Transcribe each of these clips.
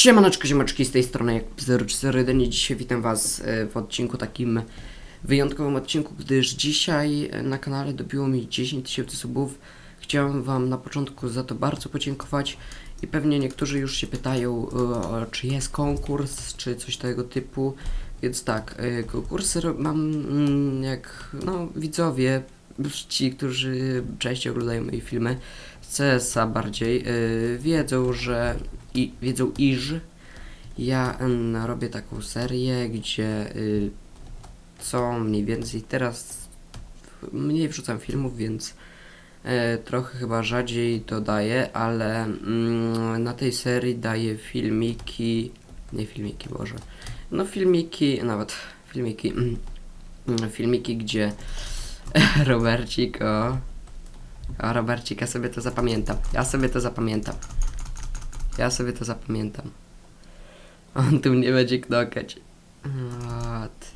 Siemaneczko, ziomeczki, z tej strony jak 041 i dzisiaj witam was e, w odcinku takim wyjątkowym odcinku, gdyż dzisiaj e, na kanale dobiło mi 10 tysięcy subów. Chciałem wam na początku za to bardzo podziękować i pewnie niektórzy już się pytają, e, czy jest konkurs, czy coś tego typu. Więc tak, konkursy mam mm, jak no, widzowie, ci, którzy częściej oglądają moje filmy, z CS-a bardziej, e, wiedzą, że i wiedzą iż ja em, robię taką serię, gdzie y, co mniej więcej teraz mniej wrzucam filmów, więc e, trochę chyba rzadziej dodaję, ale mm, na tej serii daję filmiki, nie filmiki, Boże, no filmiki, nawet filmiki, mm, filmiki, gdzie Robercik, o, o Robercik, ja sobie to zapamiętam, ja sobie to zapamiętam. Ja sobie to zapamiętam. On tu mnie będzie knokać. What?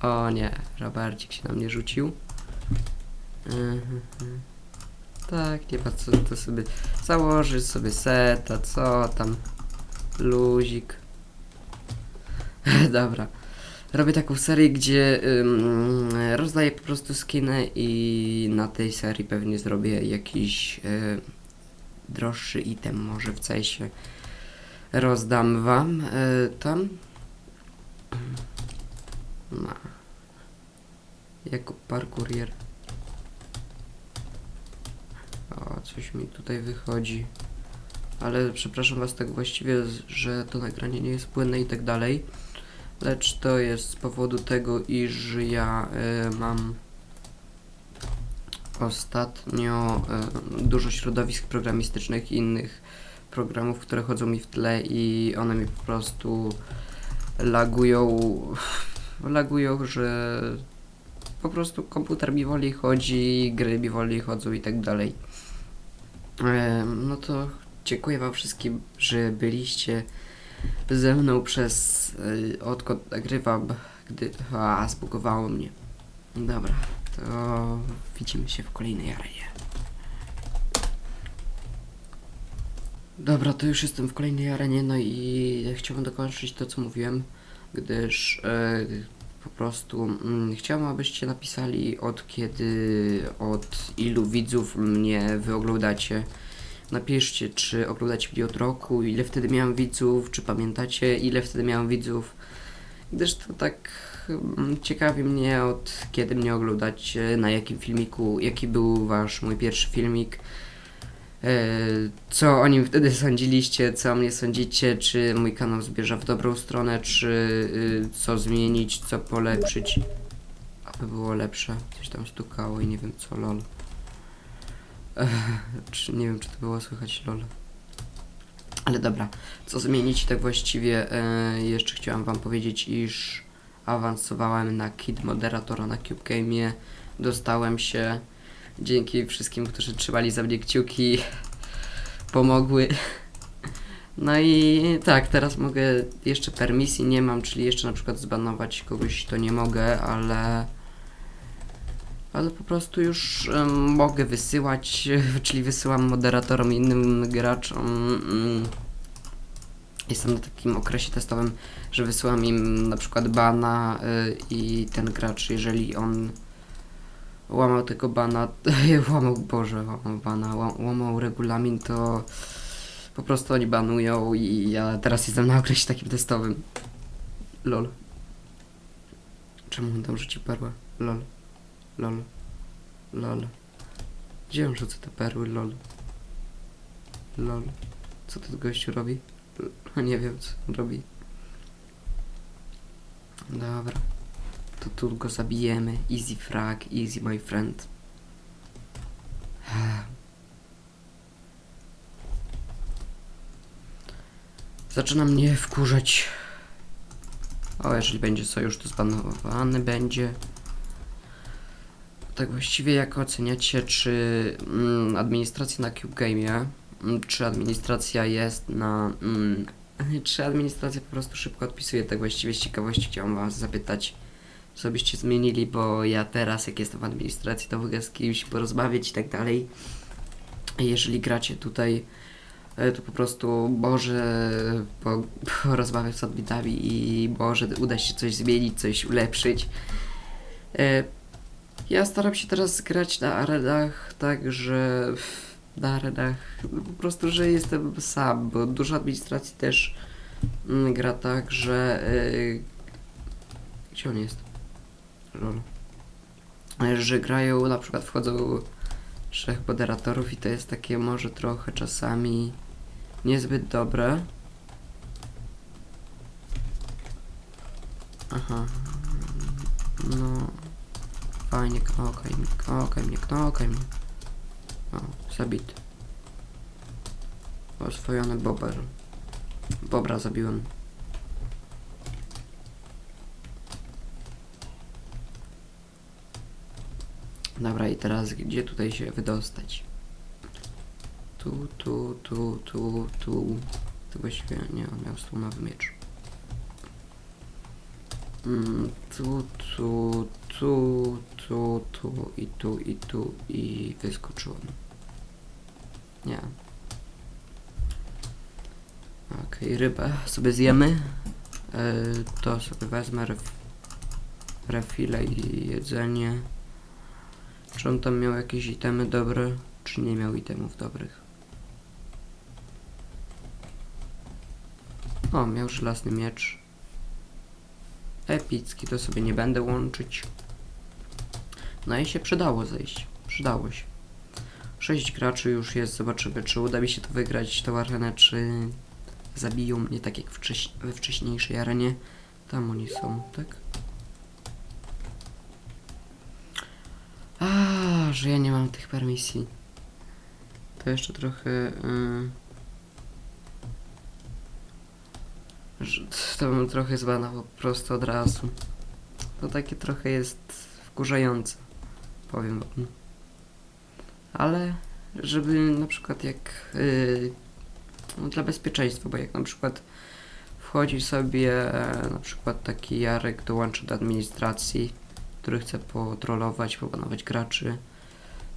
O nie, Robercik się na mnie rzucił. Mhm. Tak, nie ma co to sobie założyć sobie seta, co tam. Luzik. Dobra. Robię taką serię, gdzie ym, rozdaję po prostu skiny i na tej serii pewnie zrobię jakiś y, droższy item, może w sensie rozdam wam y, tam. No. Jako parkourier. O, coś mi tutaj wychodzi. Ale przepraszam was tak właściwie, że to nagranie nie jest płynne i tak dalej. Lecz to jest z powodu tego, iż ja y, mam ostatnio y, dużo środowisk programistycznych i innych programów, które chodzą mi w tle i one mi po prostu lagują, lagują, że po prostu komputer mi wolniej chodzi, gry mi wolniej chodzą i tak dalej. Em, No to dziękuję wam wszystkim, że byliście ze mną przez y, odkąd nagrywam, gdy a zbugowało mnie. Dobra, to widzimy się w kolejnej arenie. Dobra, to już jestem w kolejnej arenie, no i chciałbym dokończyć to, co mówiłem, gdyż e, po prostu mm, chciałbym, abyście napisali od kiedy, od ilu widzów mnie wy oglądacie. Napiszcie, czy oglądacie mnie od roku, ile wtedy miałem widzów, czy pamiętacie, ile wtedy miałem widzów. Gdyż to tak mm, ciekawi mnie, od kiedy mnie oglądacie, na jakim filmiku, jaki był wasz mój pierwszy filmik. E, Co o nim wtedy sądziliście, co o mnie sądzicie, czy mój kanał zmierza w dobrą stronę, czy y, co zmienić, co polepszyć, aby było lepsze. Coś tam stukało i nie wiem co, lol. Czy nie wiem, czy to było słychać, lol. Ale dobra, co zmienić, tak właściwie e, jeszcze chciałem wam powiedzieć, iż awansowałem na kid moderatora na Cube Game'ie, dostałem się dzięki wszystkim, którzy trzymali za mnie kciuki, pomogły. No i tak, teraz mogę, jeszcze permisji nie mam, czyli jeszcze na przykład zbanować kogoś to nie mogę, ale ale po prostu już mogę wysyłać, czyli wysyłam moderatorom i innym graczom. mm, Jestem na takim okresie testowym, że wysyłam im na przykład bana y, i ten gracz, jeżeli on łamał tego bana, łamał, Boże, łamał bana, ła- łamał regulamin, to po prostu oni banują i ja teraz jestem na okresie takim testowym. Lol. Czemu on tam rzucił perłę? Lol. Lol. Lol. Gdzie on rzuca te perły? Lol. Lol. Co ten gościu robi? No nie wiem, co on robi. Dobra. To tu go zabijemy. Easy frag, easy my friend. Zaczyna mnie wkurzać. O, jeżeli będzie sojusz, to zbanowany będzie. Tak właściwie jak oceniacie, czy mm, administracja na Cube Game'ie, mm, czy administracja jest na... Mm, czy administracja po prostu szybko odpisuje, tak właściwie z ciekawości chciałam was zapytać, co byście zmienili, bo ja teraz jak jestem w administracji, to mogę z kimś porozmawiać i tak dalej. jeżeli gracie tutaj, e, to po prostu Boże po, porozmawiać z adminami i Boże uda się coś zmienić, coś ulepszyć. Ja staram się teraz grać na arenach tak, że na arenach no, po prostu, że jestem sam, bo dużo administracji też mm, gra tak, że e, gdzie on jest? Lol. E, Że grają, na przykład wchodzą trzech moderatorów i to jest takie może trochę czasami niezbyt dobre. Aha. No. Fajnie, knokaj mnie, knokaj mnie, knokaj. O, zabity. Oswojony bober. Bobra zabiłem. Dobra, i teraz gdzie tutaj się wydostać? Tu, tu, tu, tu, tu. To właściwie nie, on miał slunowy miecz. Tu, tu, tu, tu, tu i tu i tu i wyskoczyłem. Nie. Okej, rybę sobie zjemy. E, to sobie wezmę ref, refile i jedzenie. Czy on tam miał jakieś itemy dobre, czy nie miał itemów dobrych? O, miał żelazny miecz. Epicki, to sobie nie będę łączyć. No i się przydało zejść. Przydało się. Sześć graczy już jest, zobaczymy czy uda mi się to wygrać, tą arenę, czy zabiją mnie tak jak wcześ we wcześniejszej arenie. Tam oni są, tak? A, że ja nie mam tych permisji. To jeszcze trochę. Yy... To bym trochę zbanał po prostu od razu. To takie trochę jest wkurzające. Powiem wam. Ale żeby na przykład jak yy, no dla bezpieczeństwa, bo jak na przykład wchodzi sobie e, na przykład taki Jarek dołączy do administracji, który chce potrolować, pobanować graczy,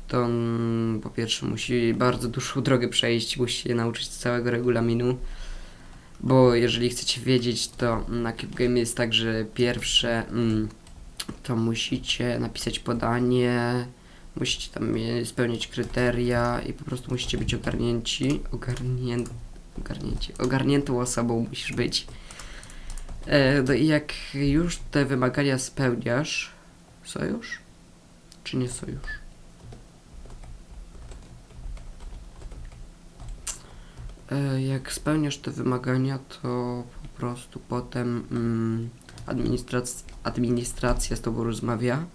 to on po pierwsze musi bardzo dłuższą drogę przejść, musi się nauczyć całego regulaminu, bo jeżeli chcecie wiedzieć, to na Cube jest tak, że pierwsze mm, to musicie napisać podanie, musicie tam spełnić kryteria i po prostu musicie być ogarnięci, ogarnię, ogarnięci, ogarniętą osobą musisz być. E, no i jak już te wymagania spełniasz, sojusz? Czy nie sojusz? Jak spełniasz te wymagania, to po prostu potem mm, administrac- administracja z tobą rozmawia,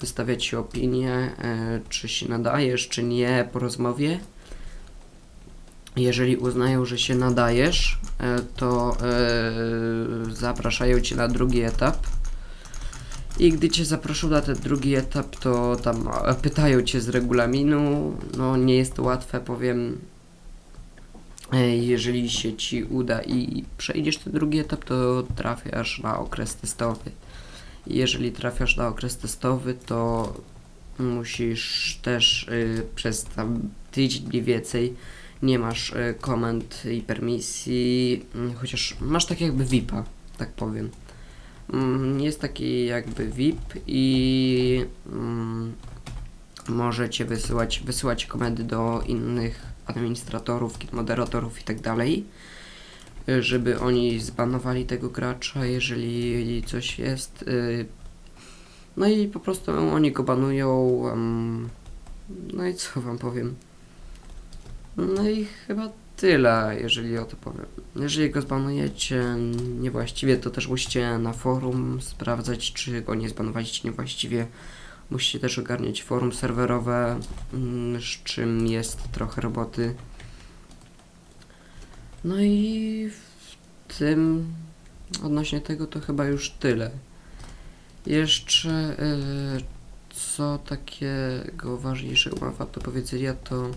wystawia ci opinię, e, czy się nadajesz, czy nie po rozmowie. Jeżeli uznają, że się nadajesz, e, to e, zapraszają cię na drugi etap. I gdy cię zaproszą na ten drugi etap, to tam e, pytają cię z regulaminu. No nie jest to łatwe, powiem. E, Jeżeli się ci uda i przejdziesz ten drugi etap, to trafiasz na okres testowy. Jeżeli trafiasz na okres testowy, to musisz też y, przez tam tydzień mniej więcej nie masz y, komend i permisji, mm, chociaż masz tak jakby VIP-a, tak powiem. Mm, Jest taki jakby VIP i mm, możecie wysyłać, wysyłać komendy do innych administratorów, moderatorów i tak dalej, żeby oni zbanowali tego gracza, jeżeli coś jest. y, No i po prostu oni go banują. No i co wam powiem? No i chyba tyle, jeżeli o to powiem. Jeżeli go zbanujecie niewłaściwie, to też musicie na forum sprawdzać, czy go nie zbanowaliście niewłaściwie. Musicie też ogarniać forum serwerowe, mm, z czym jest trochę roboty. No i w tym odnośnie tego to chyba już tyle. Jeszcze y, co takiego ważniejszego mam wam do powiedzenia, to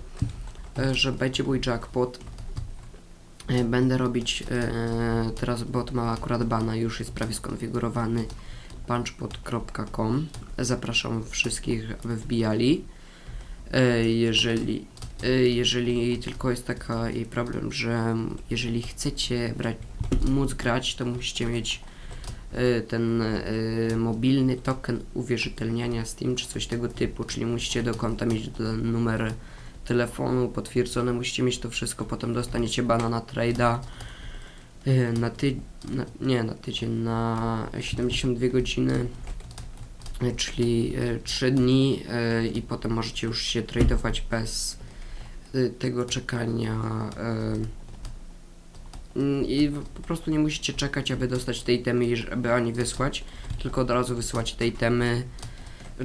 y, że będzie mój jackpot. Y, Będę robić, y, teraz bot ma akurat bana, już jest prawie skonfigurowany punchbot.com. Zapraszam wszystkich, aby wbijali. E, Jeżeli y, jeżeli tylko jest jej problem, że jeżeli chcecie brać, móc grać, to musicie mieć y, ten mobilny token uwierzytelniania Steam czy coś tego typu, czyli musicie do konta mieć ten numer telefonu potwierdzony, musicie mieć to wszystko, potem dostaniecie bana na trade'a na ty... Na, nie, na tydzień, na 72 godziny, y, czyli y, 3 dni y, i potem możecie już się tradeować bez tego czekania mm, i po prostu nie musicie czekać, aby dostać tej temy żeby ani wysłać, tylko od razu wysyłać tej temy.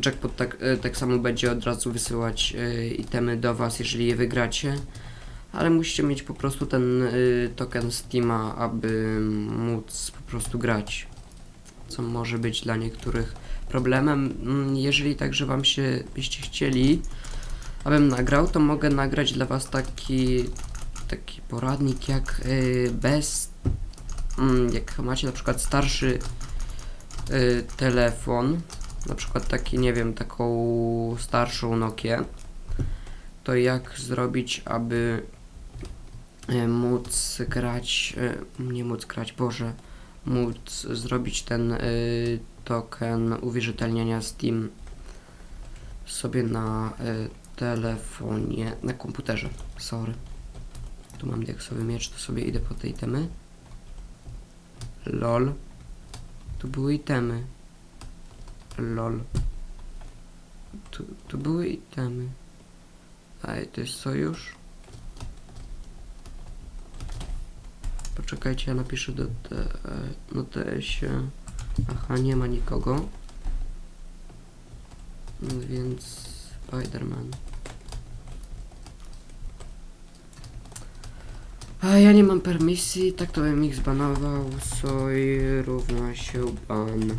Jackpot tak, tak samo będzie od razu wysyłać itemy do was, jeżeli je wygracie. Ale musicie mieć po prostu ten y, token Steama, aby móc po prostu grać. Co może być dla niektórych problemem. Mm, Jeżeli także wam się byście chcieli, abym nagrał, to mogę nagrać dla was taki taki poradnik jak y, bez mm, jak macie na przykład starszy y, telefon, na przykład taki, nie wiem, taką starszą Nokię, to jak zrobić, aby y, móc grać, y, nie móc grać, Boże, móc zrobić ten y, token uwierzytelniania Steam sobie na y, telefonie, na komputerze, sorry. Tu mam diaksowy miecz, to sobie idę po tej temy. LOL. Tu były itemy. LOL. Tu, tu były itemy. Ej, to jest sojusz? Poczekajcie, ja napiszę do te, e, no. Aha, nie ma nikogo. No Więc Spiderman. A ja nie mam permisji, tak to bym ich zbanował. Soj równa się ban.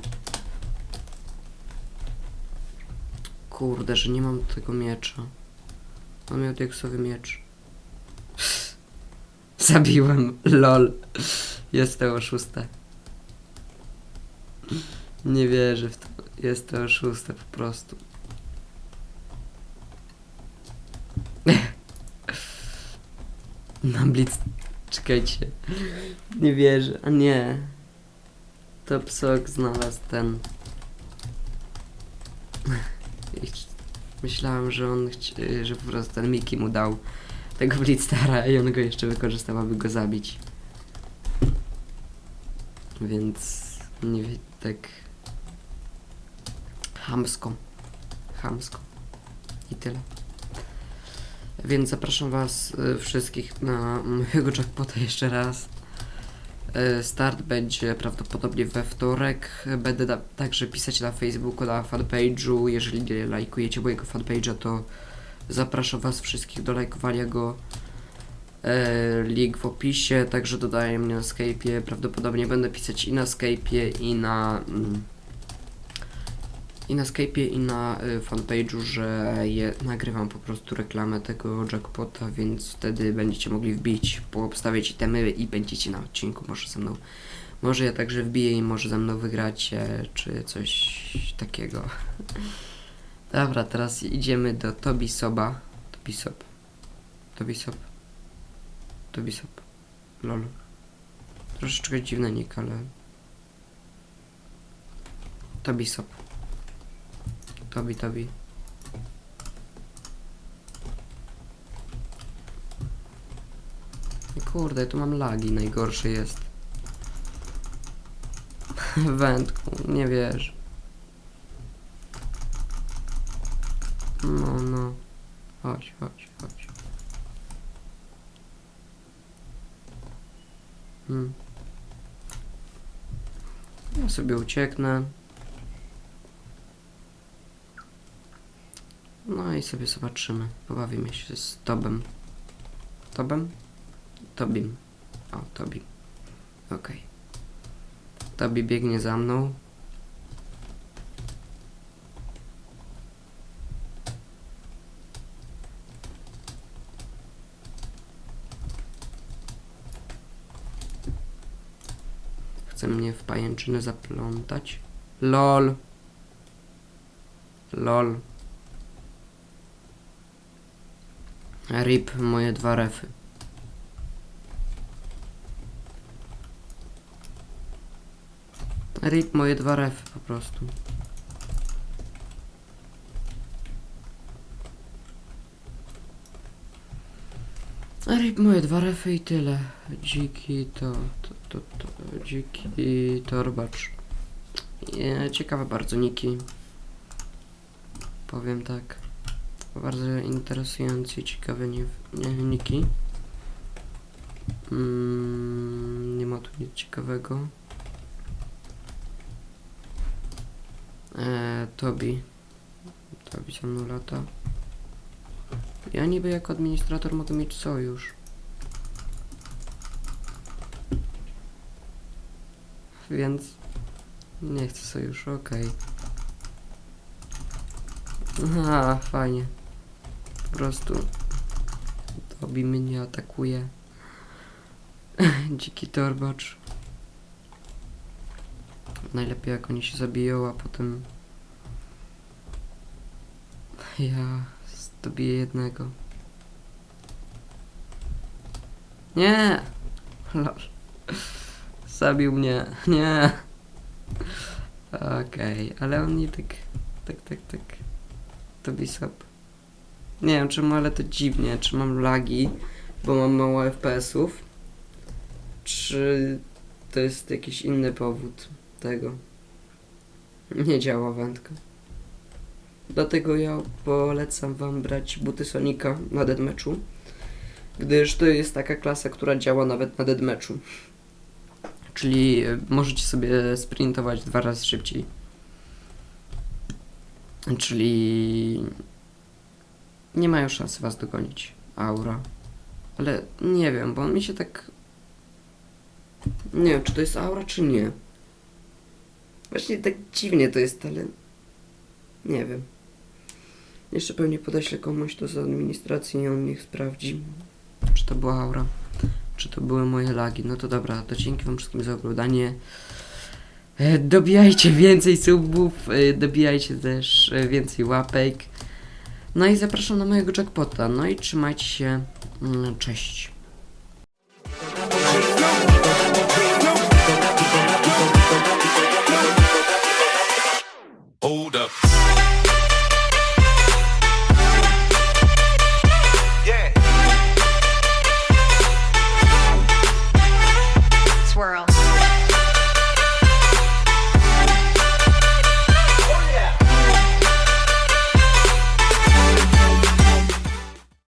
Kurde, że nie mam tego miecza. Mam miał diaksowy miecz. Zabiłem, lol. Jest to oszuste. Nie wierzę w to. Jest to oszuste po prostu. Na blitz. Czekajcie. Nie wierzę. A nie. To psok znalazł ten. Myślałem, że on że po prostu ten Miki mu dał tego Blitzstara i on go jeszcze wykorzystał, aby go zabić. Więc nie wiem, tak hamsko. Hamsko. I tyle. Więc zapraszam Was y, wszystkich na mojego jackpota jeszcze raz. Y, Start będzie prawdopodobnie we wtorek. Będę da- także pisać na Facebooku, na fanpage'u. Jeżeli lajkujecie mojego fanpage'a, to zapraszam Was wszystkich do lajkowania go. E, link w opisie, także dodaję mnie na Skype'ie. Prawdopodobnie będę pisać i na Skype'ie, i na. Mm, i na Skype'ie i na y, fanpage'u, że je, nagrywam po prostu reklamę tego jackpota, więc wtedy będziecie mogli wbić, poobstawiać itemy i będziecie na odcinku, może ze mną, może ja także wbiję i może ze mną wygracie, czy coś takiego. Dobra, teraz idziemy do Tobisoba. Tobisop. Tobisop. Tobisop. Lol. Troszeczkę dziwny nick, ale... Tobisop. Tobi, Tobi. Kurde, tu mam lagi, najgorszy jest. Wędką, nie wiesz. No, no. Chodź, chodź, chodź. Hmm. Ja sobie ucieknę. No i sobie zobaczymy. Pobawimy się z Tobem. Tobem? Tobim. O, Tobim. Okej. Tobi biegnie za mną. Mnie w pajęczynę zaplątać. LOL. LOL. RIP moje dwa refy. RIP moje dwa refy po prostu. RIP moje dwa refy i tyle. Dziki to, to, to, to dziki torbacz. Nie, ciekawe bardzo niki. Powiem tak. Bardzo interesujące i ciekawe nie, niki. Mm, nie ma tu nic ciekawego. Eee, Tobi. Tobi ze mną lata. Ja niby jako administrator mogę mieć sojusz. Więc nie chcę sojuszu, okej. Aha, fajnie. Po prostu Tobi mnie atakuje. Dziki torbacz. Najlepiej jak oni się zabiją, a potem ja dobiję jednego. Nie! Lol. Zabił mnie. Nie. Okej, ale on nie tak, tak, tak, tak. To bisop. Nie wiem czemu, ale to dziwnie. Czy mam lagi, bo mam mało FPS-ów? Czy to jest jakiś inny powód tego? Nie działa wędka. Dlatego ja polecam wam brać buty Sonika na deadmatchu, gdyż to jest taka klasa, która działa nawet na deadmatchu. Czyli e, możecie sobie sprintować dwa razy szybciej. Czyli nie mają szansy was dogonić. Aura. Ale nie wiem, bo on mi się tak. Nie wiem, czy to jest aura, czy nie. Właśnie tak dziwnie to jest, ale. Nie wiem. Jeszcze pewnie podeślę komuś to z administracji i on niech sprawdzi, czy to była aura, czy to były moje lagi. No to dobra, to dzięki wam wszystkim za oglądanie. E, Dobijajcie więcej subów, e, dobijajcie też e, więcej łapek. No i zapraszam na mojego jackpota. No i trzymajcie się. Mm, Cześć.